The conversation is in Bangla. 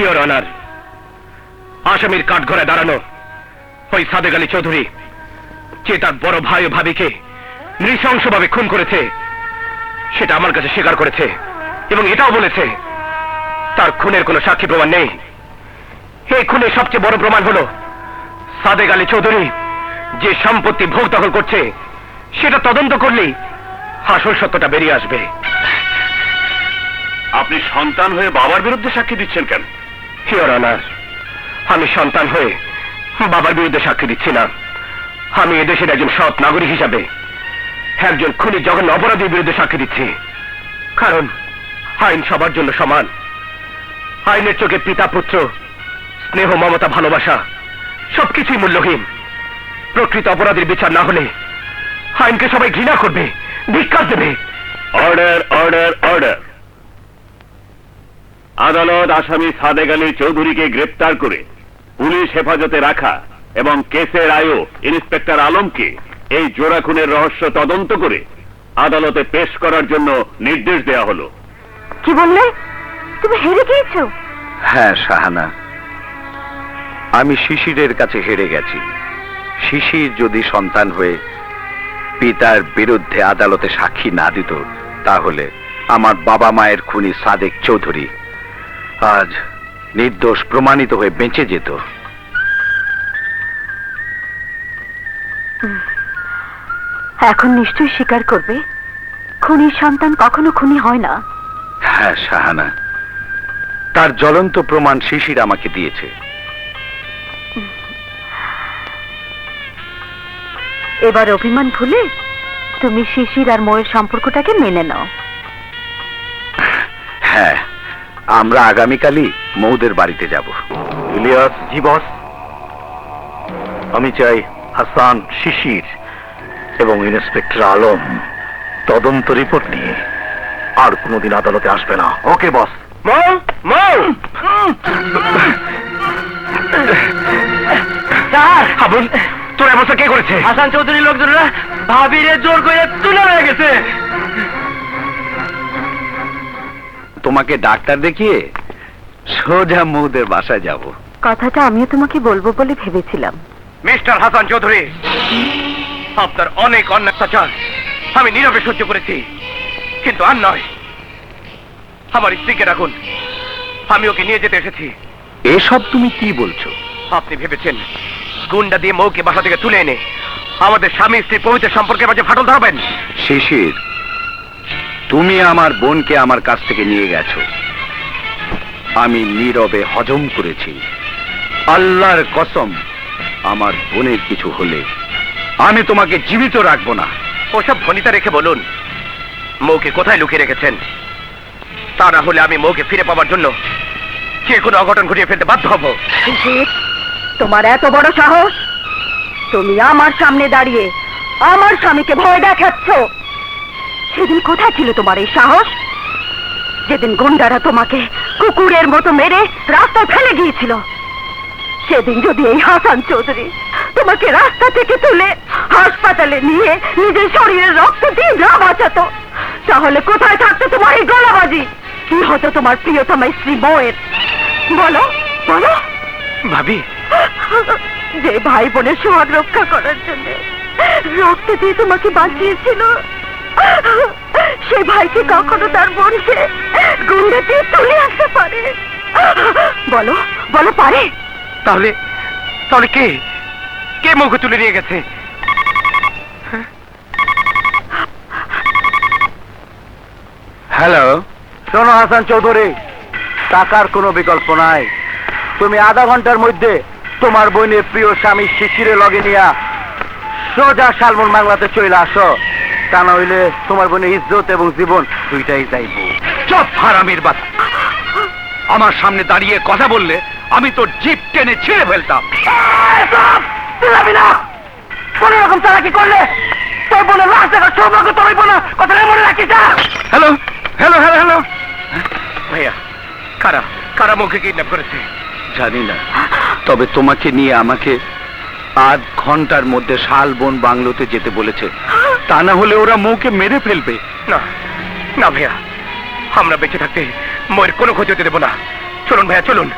ইয়োর অনার আসামির কাঠঘরে দাঁড়ানো ওই সাদেক আলী চৌধুরী, যে তার বড় ভাই ও ভাবিকে নৃশংসভাবে খুন করেছে, সেটা আমার কাছে স্বীকার করেছে এবং এটাও বলেছে, তার খুনের কোনো সাক্ষী প্রমাণ নেই। এই খুনের সবচেয়ে বড় প্রমাণ হলো সাদেক আলী চৌধুরী যে সম্পত্তি ভোগ দখল করছে, সেটা তদন্ত করলেই আসল সত্যটা বেরিয়ে আসবে। আপনি সন্তান হয়ে বাবার বিরুদ্ধে সাক্ষী দিচ্ছেন কেন? আমি সন্তান হয়ে বাবার বিরুদ্ধে সাক্ষী দিচ্ছি না। আমি এদেশের একজন সৎ নাগরিক হিসাবে একজন খুনি জঘন্য অপরাধীর বিরুদ্ধে সাক্ষী দিচ্ছি। কারণ আইন সবার জন্য সমান। আইনের চোখে পিতা, পুত্র, স্নেহ, মমতা, ভালোবাসা সবকিছুই মূল্যহীন। প্রকৃত অপরাধীর বিচার না হলে আইনকে সবাই ঘৃণা করবে, ধিক্কার দেবে। অর্ডার অর্ডার অর্ডার আদালত আসামি সাদেক আলী চৌধুরীকে গ্রেপ্তার করে পুলিশ হেফাজতে রাখা এবং কেসের আয়ও ইন্সপেক্টর আলমকে এই জোড়া খুনের রহস্য তদন্ত করে আদালতে পেশ করার জন্য নির্দেশ দেওয়া হলো। কি বললে? তুমি হেরে গিয়েছো? হ্যাঁ সাহানা আমি শিশিরের কাছে হেরে গেছি। শিশির যদি সন্তান হয়ে পিতার বিরুদ্ধে আদালতে সাক্ষী না দিত তাহলে আমার বাবা মায়ের খুনি সাদেক চৌধুরী আজ নির্দোষ প্রমাণিত হয়ে বেঁচে যেত। এখন নিশ্চয়ই স্বীকার করবে খুনির সন্তান কখনো খুনি হয় না। হ্যাঁ সাহানা তার জ্বলন্ত প্রমাণ শিশির আমাকে দিয়েছে। এবার অভিমান ভুলে তুমি শিশির আর মোয়ের সম্পর্কটাকে মেনে নাও। হ্যাঁ আমরা আগামীকালই মৌদের বাড়িতে যাব। ইলিয়াস জি বস। আমি চাই হাসান শিশির এবং ইন্সপেক্টর আলম তদন্ত রিপোর্ট নিয়ে আর কোনোদিন আদালতে আসবে না। ওকে বস। তোর অবস্থা কে করেছে? হাসান চৌধুরী লোকজনরা ভাবিরে জোর করে তুলে হয়ে গেছে। তোমাকে ডাক্তার দেখিয়ে সোজা মৌদের বাসায় যাব। কথাটা আমিও তোমাকে বলব বলে ভেবেছিলাম। মিস্টার হাসান চৌধুরী আপনার অনেক অন্যায় অত্যাচার আমি নীরবে সহ্য করেছি। কিন্তু আর নয় আমার স্ত্রীকে রাখুন আমি ওকে নিয়ে যেতে এসেছি। এসব তুমি কি বলছো? আপনি ভেবেছেন গুন্ডা দিয়ে মৌকে বাসা থেকে তুলে এনে আমাদের স্বামী স্ত্রী পবিত্র সম্পর্কের মাঝে ফাটল ধরাবেন? শিশির তুমি আমার বোনকে আমার কাছ থেকে নিয়ে গেছো। আমি নীরবে হজম করেছি। আল্লাহর কসম আমার বোনের কিছু হলে আমি তোমাকে জীবিত রাখব না। ওসব ভনিতা রেখে বলুন মৌকে কোথায় লুকিয়ে রেখেছেন? তা না হলে আমি মৌকে ফিরে পাওয়ার জন্য যে কোনো অঘটন ঘটিয়ে ফেলতে বাধ্য হব। তোমার এত বড় সাহস? তুমি আমার সামনে দাঁড়িয়ে আমার স্বামীকে ভয় দেখাচ্ছ? সেদিন কোথায় ছিল তোমার এই সাহস? যেদিন গুন্ডারা তোমাকে কুকুরের মতো মেরে রাস্তায় ফেলে গিয়েছিল সেদিন যদি এই হাসান চৌধুরী তোমাকে রাস্তা থেকে তুলে হাসপাতালে নিয়ে নিজের শরীরের রক্ত দিয়ে না বাঁচাতো তাহলে কোথায় থাকতো তোমার এই গলাবাজি? কি হতো তোমার প্রিয়তমা স্ত্রী বউয়ের? বলো বলো। ভাবি। যে ভাই বোনের সোহাগ রক্ষা করার জন্য রক্ত দিয়ে তোমাকে বাঁচিয়েছিল সে ভাইকে কখনো তার বোনকে গুন্ডা দিয়ে তুলে আসতে পারে। বলো বলো পারে। তাহলে তাহলে কে? কে মৌকে তুলে নিয়ে গেছে? হ্যালো শোনো হাসান চৌধুরী টাকার কোনো বিকল্প নাই। তুমি আধা ঘণ্টার মধ্যে তোমার বোনের প্রিয় স্বামী শিশিরে লগে নিয়া সোজা সালমন বাংলাতে চলে আসো। তা না হইলে তোমার বোনের ইজ্জত এবং জীবন দুইটাই যাইব। চপ হারামির বাচ্চা আমার সামনে দাঁড়িয়ে কথা বললে আমি তোর জিপ টেনে ছিঁড়ে ফেলতাম। কোন রকম চালাকি করলে তোর বোনের লাশ দেখার সৌভাগ্য তোর হইব না। কথাটা মনে রাখিস হ্যালো হ্যালো হ্যালো হ্যালো। ভাইয়া কারা কারা মৌকে কিডন্যাপ করেছে? জানি না। তবে তোমাকে নিয়ে আমাকে আধ ঘণ্টার মধ্যে শাল শালবন বাংলোতে যেতে বলেছে। তা না হলে ওরা মৌকে মেরে ফেলবে। না না ভাইয়া, আমরা বেঁচে থাকতে ময়ের কোনো খোঁজ দেবো না। চলুন ভাইয়া, চলুন।